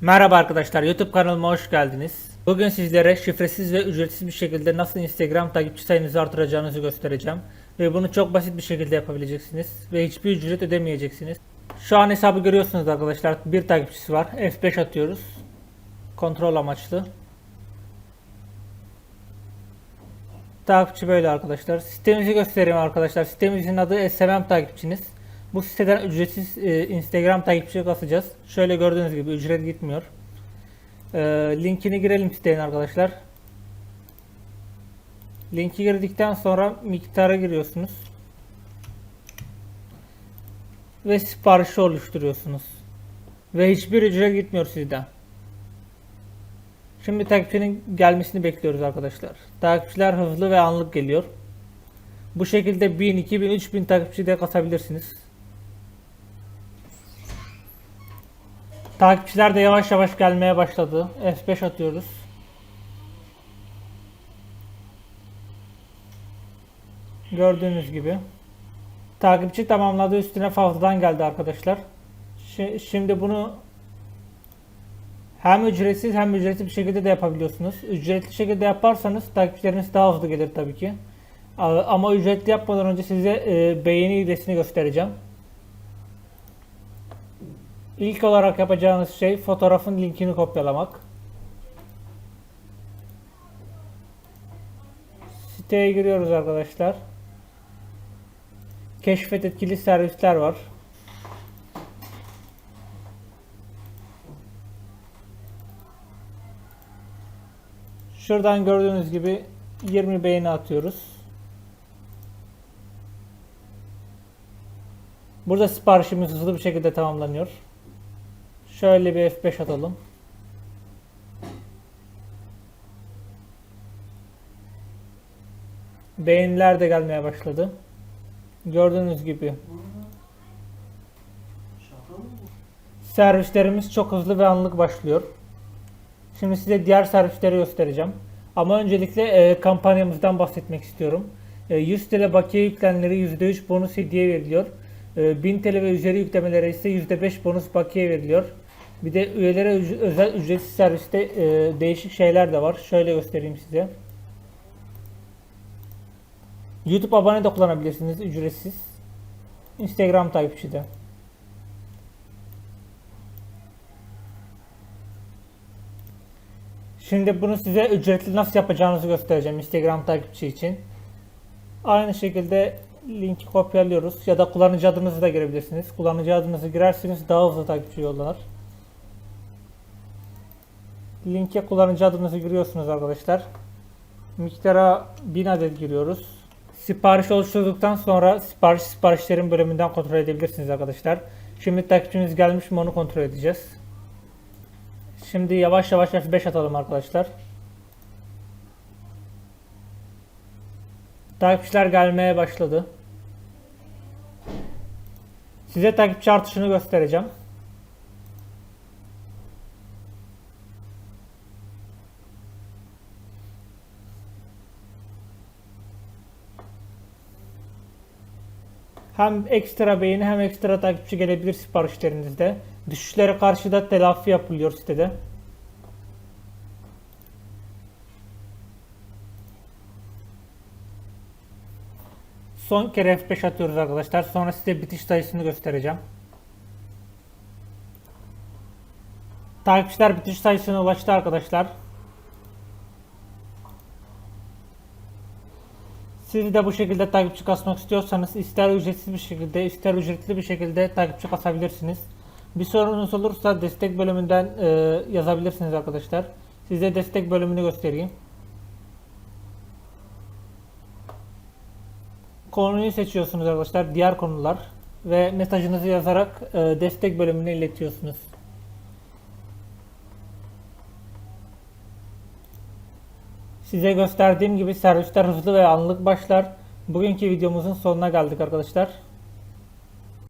Merhaba arkadaşlar YouTube kanalıma hoş geldiniz. Bugün sizlere şifresiz ve ücretsiz bir şekilde nasıl Instagram takipçi sayınızı artıracağınızı göstereceğim. Ve bunu çok basit bir şekilde yapabileceksiniz ve hiçbir ücret ödemeyeceksiniz. Şu an hesabı görüyorsunuz arkadaşlar. Bir takipçisi var. F5 atıyoruz. Kontrol amaçlı. Takipçi böyle arkadaşlar. Sitemizi göstereyim arkadaşlar. Sitemizin adı SMM takipçiniz. Bu siteden ücretsiz e, Instagram takipçi kasacağız. Şöyle gördüğünüz gibi ücret gitmiyor. E, linkini girelim sitenin arkadaşlar. Linki girdikten sonra miktara giriyorsunuz. Ve siparişi oluşturuyorsunuz. Ve hiçbir ücret gitmiyor sizden. Şimdi takipçinin gelmesini bekliyoruz arkadaşlar. Takipçiler hızlı ve anlık geliyor. Bu şekilde 1000, 2000, 3000 takipçi de kasabilirsiniz. Takipçiler de yavaş yavaş gelmeye başladı. F5 atıyoruz. Gördüğünüz gibi. Takipçi tamamladı üstüne fazladan geldi arkadaşlar. Şi- Şimdi bunu hem ücretsiz hem ücretli bir şekilde de yapabiliyorsunuz. Ücretli şekilde yaparsanız takipçileriniz daha hızlı gelir tabii ki. Ama ücretli yapmadan önce size e, beğeni hilesini göstereceğim. İlk olarak yapacağınız şey fotoğrafın linkini kopyalamak. Siteye giriyoruz arkadaşlar. Keşfet etkili servisler var. Şuradan gördüğünüz gibi 20 beğeni atıyoruz. Burada siparişimiz hızlı bir şekilde tamamlanıyor. Şöyle bir F5 atalım. Beğeniler de gelmeye başladı. Gördüğünüz gibi servislerimiz çok hızlı ve anlık başlıyor. Şimdi size diğer servisleri göstereceğim. Ama öncelikle e, kampanyamızdan bahsetmek istiyorum. E, 100 TL bakiye yüklenenlere %3 bonus hediye veriliyor. E, 1000 TL ve üzeri yüklemelere ise %5 bonus bakiye veriliyor. Bir de üyelere özel ücretsiz serviste e, değişik şeyler de var. Şöyle göstereyim size. YouTube abone de kullanabilirsiniz ücretsiz. Instagram takipçi de. Şimdi bunu size ücretli nasıl yapacağınızı göstereceğim Instagram takipçi için. Aynı şekilde linki kopyalıyoruz ya da kullanıcı adınızı da girebilirsiniz. Kullanıcı adınızı girerseniz daha hızlı takipçi yollanır. Linke kullanıcı adınızı giriyorsunuz arkadaşlar. Miktara 1000 adet giriyoruz. Sipariş oluşturduktan sonra sipariş siparişlerin bölümünden kontrol edebilirsiniz arkadaşlar. Şimdi takipçimiz gelmiş mi onu kontrol edeceğiz. Şimdi yavaş yavaş F5 atalım arkadaşlar. Takipçiler gelmeye başladı. Size takipçi artışını göstereceğim. Hem ekstra beğeni hem ekstra takipçi gelebilir siparişlerinizde. Düşüşlere karşı da telafi yapılıyor sitede. Son kere F5 atıyoruz arkadaşlar. Sonra size bitiş sayısını göstereceğim. Takipçiler bitiş sayısına ulaştı arkadaşlar. Siz de bu şekilde takipçi kasmak istiyorsanız ister ücretsiz bir şekilde ister ücretli bir şekilde takipçi kasabilirsiniz. Bir sorunuz olursa destek bölümünden e, yazabilirsiniz arkadaşlar. Size destek bölümünü göstereyim. Konuyu seçiyorsunuz arkadaşlar. Diğer konular ve mesajınızı yazarak e, destek bölümüne iletiyorsunuz. Size gösterdiğim gibi servisler hızlı ve anlık başlar. Bugünkü videomuzun sonuna geldik arkadaşlar.